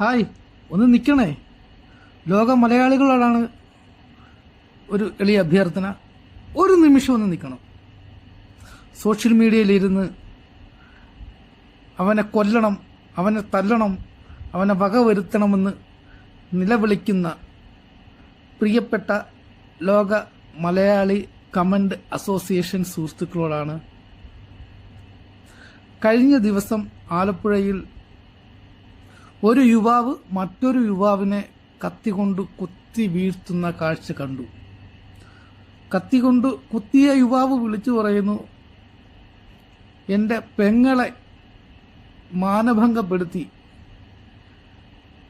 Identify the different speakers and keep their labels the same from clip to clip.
Speaker 1: Hi ഒന്ന് നിൽക്കണേ. ലോക മലയാളികളോടാണ് ഒരു എളിയ അഭ്യർത്ഥന. ഒരു നിമിഷം ഒന്ന് നിൽക്കണം. സോഷ്യൽ മീഡിയയിലിരുന്ന് അവനെ കൊല്ലണം അവനെ തല്ലണം അവനെ വകവരുത്തണമെന്ന് നിലവിളിക്കുന്ന പ്രിയപ്പെട്ട ലോക മലയാളി കമന്റ് അസോസിയേഷൻ സുഹൃത്തുക്കളോടാണ്. കഴിഞ്ഞ ദിവസം ആലപ്പുഴയിൽ ഒരു യുവാവ് മറ്റൊരു യുവാവിനെ കത്തികൊണ്ട് കുത്തി വീഴ്ത്തുന്ന കാഴ്ച കണ്ടു. കത്തികൊണ്ട് കുത്തിയ യുവാവ് വിളിച്ചു പറയുന്നു എന്റെ പെങ്ങളെ മാനഭംഗപ്പെടുത്തി.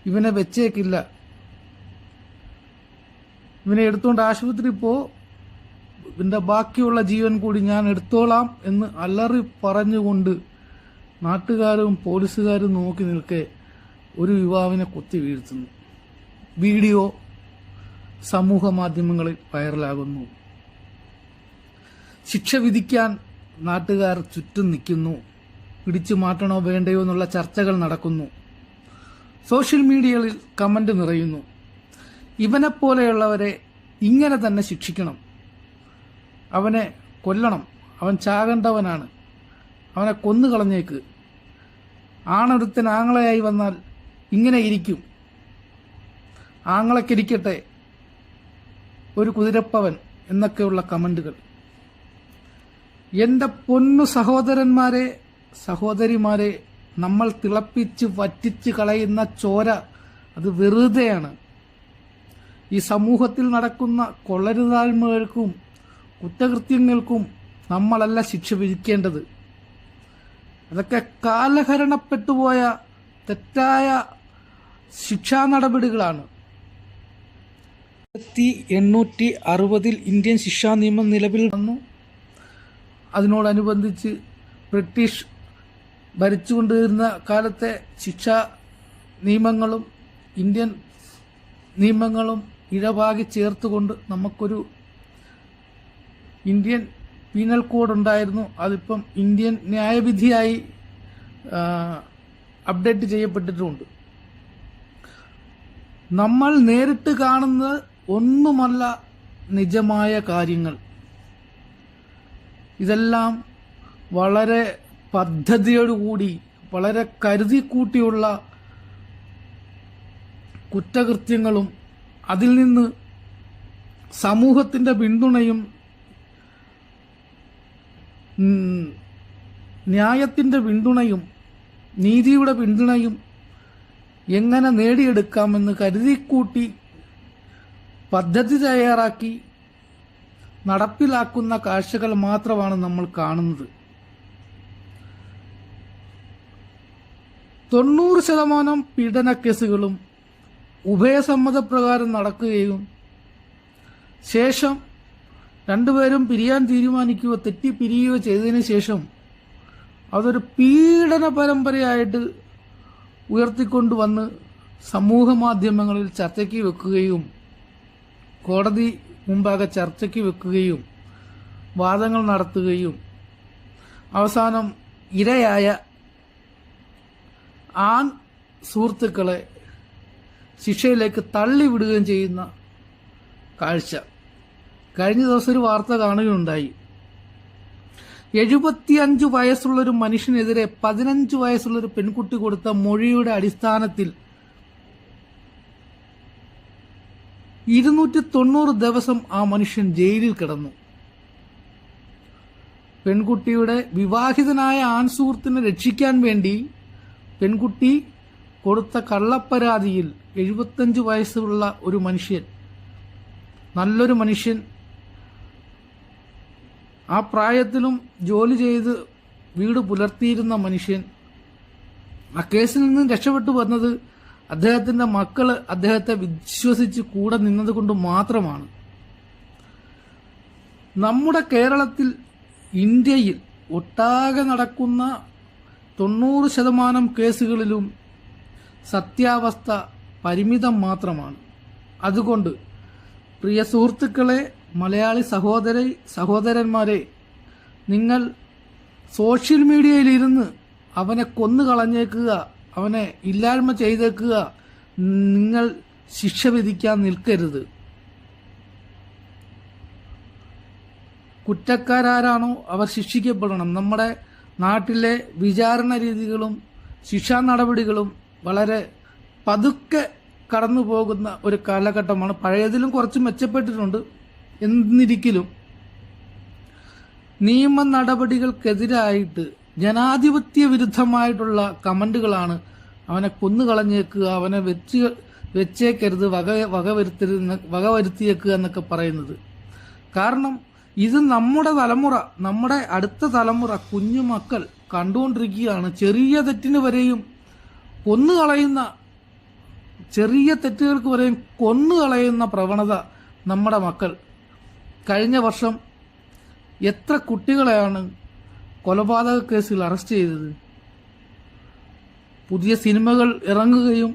Speaker 1: ഇവനെ വെച്ചേക്കില്ല. ഇവനെ എടുത്തുകൊണ്ട് ആശുപത്രി പോ. ഇതിന്റെ ബാക്കിയുള്ള ജീവൻ കൂടി ഞാൻ എടുത്തോളാം എന്ന് അലറി പറഞ്ഞുകൊണ്ട് നാട്ടുകാരും പോലീസുകാരും നോക്കി നിൽക്കെ ഒരു യുവാവിനെ കുത്തി വീഴ്ത്തുന്നു. വീഡിയോ സമൂഹ മാധ്യമങ്ങളിൽ വൈറലാകുന്നു. ശിക്ഷ വിധിക്കാൻ നാട്ടുകാർ ചുറ്റും നിൽക്കുന്നു. പിടിച്ചു മാറ്റണോ വേണ്ടയോ എന്നുള്ള ചർച്ചകൾ നടക്കുന്നു. സോഷ്യൽ മീഡിയകളിൽ കമന്റ് നിറയുന്നു. ഇവനെപ്പോലെയുള്ളവരെ ഇങ്ങനെ തന്നെ ശിക്ഷിക്കണം. അവനെ കൊല്ലണം. അവൻ ചാകേണ്ടവനാണ്. അവനെ കൊന്നു കൊന്നുകളഞ്ഞേക്ക്. ആണൊരുത്തൻ ആങ്ങളയായി വന്നാൽ ഇങ്ങനെ ഇരിക്കും. ആങ്ങളക്കിരിക്കട്ടെ ഒരു കുതിരപ്പവൻ എന്നൊക്കെയുള്ള കമന്റുകൾ. എന്റെ പൊന്നു സഹോദരന്മാരെ സഹോദരിമാരെ നമ്മൾ തിളപ്പിച്ച് വറ്റിച്ച് കളയുന്ന ചോര അത് വെറുതെയാണ്. ഈ സമൂഹത്തിൽ നടക്കുന്ന കൊള്ളരുതായ്മകൾക്കും കുറ്റകൃത്യങ്ങൾക്കും നമ്മളല്ല ശിക്ഷ വിധിക്കേണ്ടത്. അതൊക്കെ കാലഹരണപ്പെട്ടുപോയ തെറ്റായ ശിക്ഷാ നടപടികളാണ്. ആയിരത്തി എണ്ണൂറ്റി അറുപതിൽ ഇന്ത്യൻ ശിക്ഷാ നിയമം നിലവിൽ വന്നു. അതിനോടനുബന്ധിച്ച് ബ്രിട്ടീഷ് ഭരിച്ചുകൊണ്ടിരുന്ന കാലത്തെ ശിക്ഷാ നിയമങ്ങളും ഇന്ത്യൻ നിയമങ്ങളും ഇഴവാകി ചേർത്തുകൊണ്ട് നമുക്കൊരു ഇന്ത്യൻ പീനൽ കോഡ് ഉണ്ടായിരുന്നു. അതിപ്പം ഇന്ത്യൻ ന്യായവിധിയായി അപ്ഡേറ്റ് ചെയ്യപ്പെട്ടിട്ടുമുണ്ട് നമ്മൾ നേരിട്ട് കാണുന്ന ഒന്നുമല്ല നിജമായ കാര്യങ്ങൾ. ഇതെല്ലാം വളരെ പദ്ധതിയോടുകൂടി വളരെ കരുതിക്കൂട്ടിയുള്ള കുറ്റകൃത്യങ്ങളും അതിൽ നിന്ന് സമൂഹത്തിന്റെ പിന്തുണയും ന്യായത്തിന്റെ പിന്തുണയും നീതിയുടെ പിന്തുണയും എങ്ങനെ നേടിയെടുക്കാമെന്ന് കരുതിക്കൂട്ടി പദ്ധതി തയ്യാറാക്കി നടപ്പിലാക്കുന്ന കാഴ്ചകൾ മാത്രമാണ് നമ്മൾ കാണുന്നത്. തൊണ്ണൂറ് ശതമാനം പീഡന കേസുകളും ഉഭയസമ്മതപ്രകാരം നടക്കുകയും ശേഷം രണ്ടുപേരും പിരിയാൻ തീരുമാനിക്കുകയോ തെറ്റി പിരിയുകയോ ചെയ്തതിനു ശേഷം അതൊരു പീഡന പരമ്പരയായിട്ട് ഉയർത്തിക്കൊണ്ടുവന്ന് സമൂഹ മാധ്യമങ്ങളിൽ ചർച്ചയ്ക്ക് വെക്കുകയും കോടതി മുമ്പാകെ ചർച്ചയ്ക്ക് വെക്കുകയും വാദങ്ങൾ നടത്തുകയും അവസാനം ഇരയായ ആൺ സുഹൃത്തുക്കളെ ശിക്ഷയിലേക്ക് തള്ളിവിടുകയും ചെയ്യുന്ന കാഴ്ച. കഴിഞ്ഞ ദിവസം ഒരു വാർത്ത കാണുകയുണ്ടായി. എഴുപത്തിയഞ്ച് വയസ്സുള്ളൊരു മനുഷ്യനെതിരെ പതിനഞ്ച് വയസ്സുള്ള ഒരു പെൺകുട്ടി കൊടുത്ത മൊഴിയുടെ അടിസ്ഥാനത്തിൽ ഇരുന്നൂറ്റി തൊണ്ണൂറ് ദിവസം ആ മനുഷ്യൻ ജയിലിൽ കിടന്നു. പെൺകുട്ടിയുടെ വിവാഹിതനായ ആൺ സുഹൃത്തിനെ രക്ഷിക്കാൻ വേണ്ടി പെൺകുട്ടി കൊടുത്ത കള്ളപ്പരാതിയിൽ എഴുപത്തഞ്ച് വയസ്സുള്ള ഒരു മനുഷ്യൻ നല്ലൊരു മനുഷ്യൻ ആ പ്രായത്തിലും ജോലി ചെയ്ത് വീട് പുലർത്തിയിരുന്ന മനുഷ്യൻ ആ കേസിൽ നിന്നും രക്ഷപ്പെട്ടു വന്നത് അദ്ദേഹത്തിന്റെ മക്കൾ അദ്ദേഹത്തെ വിശ്വസിച്ച് കൂടെ നിന്നതുകൊണ്ട് മാത്രമാണ്. നമ്മുടെ കേരളത്തിൽ ഇന്ത്യയിൽ ഒട്ടാകെ നടക്കുന്ന തൊണ്ണൂറ് ശതമാനം കേസുകളിലും സത്യാവസ്ഥ പരിമിതം മാത്രമാണ്. അതുകൊണ്ട് പ്രിയ സുഹൃത്തുക്കളെ മലയാളി സഹോദര സഹോദരന്മാരെ നിങ്ങൾ സോഷ്യൽ മീഡിയയിലിരുന്ന് അവനെ കൊന്നു കളഞ്ഞേക്കുക അവനെ ഇല്ലായ്മ ചെയ്തേക്കുക നിങ്ങൾ ശിക്ഷ വിധിക്കാൻ നിൽക്കരുത്. കുറ്റക്കാരാരാണോ അവർ ശിക്ഷിക്കപ്പെടണം. നമ്മുടെ നാട്ടിലെ വിചാരണ രീതികളും ശിക്ഷാ നടപടികളും വളരെ പതുക്കെ കടന്നു പോകുന്ന ഒരു കാലഘട്ടമാണ്. പഴയതിലും കുറച്ച് മെച്ചപ്പെട്ടിട്ടുണ്ട്. എന്നിരിക്കലും നിയമ നടപടികൾക്കെതിരായിട്ട് ജനാധിപത്യ വിരുദ്ധമായിട്ടുള്ള കമന്റുകളാണ് അവനെ കൊന്നുകളഞ്ഞേക്കുക അവനെ വെച്ച് വെച്ചേക്കരുത് വക വകവരുത്തരുന്ന വകവരുത്തിയേക്കുക എന്നൊക്കെ പറയുന്നത്. കാരണം ഇത് നമ്മുടെ തലമുറ നമ്മുടെ അടുത്ത തലമുറ കുഞ്ഞു മക്കൾ കണ്ടുകൊണ്ടിരിക്കുകയാണ്. ചെറിയ തെറ്റിന് വരെയും കൊന്നുകളയുന്ന ചെറിയ തെറ്റുകൾക്ക് വരെയും കൊന്നുകളയുന്ന പ്രവണത നമ്മുടെ മക്കൾ കഴിഞ്ഞ വർഷം എത്ര കുട്ടികളെയാണ് കൊലപാതക കേസിൽ അറസ്റ്റ് ചെയ്തത്? പുതിയ സിനിമകൾ ഇറങ്ങുകയും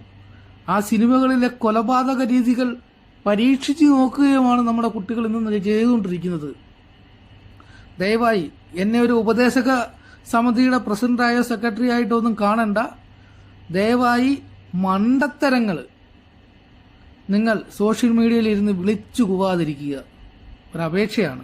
Speaker 1: ആ സിനിമകളിലെ കൊലപാതക രീതികൾ പരീക്ഷിച്ചു നോക്കുകയുമാണ് നമ്മുടെ കുട്ടികൾ ഇന്ന് ചെയ്തുകൊണ്ടിരിക്കുന്നത്. ദയവായി എന്നെ ഒരു ഉപദേശക സമിതിയുടെ പ്രസിഡന്റായ സെക്രട്ടറി ആയിട്ടൊന്നും കാണണ്ട. ദയവായി മണ്ടത്തരങ്ങൾ നിങ്ങൾ സോഷ്യൽ മീഡിയയിൽ ഇരുന്ന് വിളിച്ചു പോവാതിരിക്കുക ഒരപേക്ഷയാണ്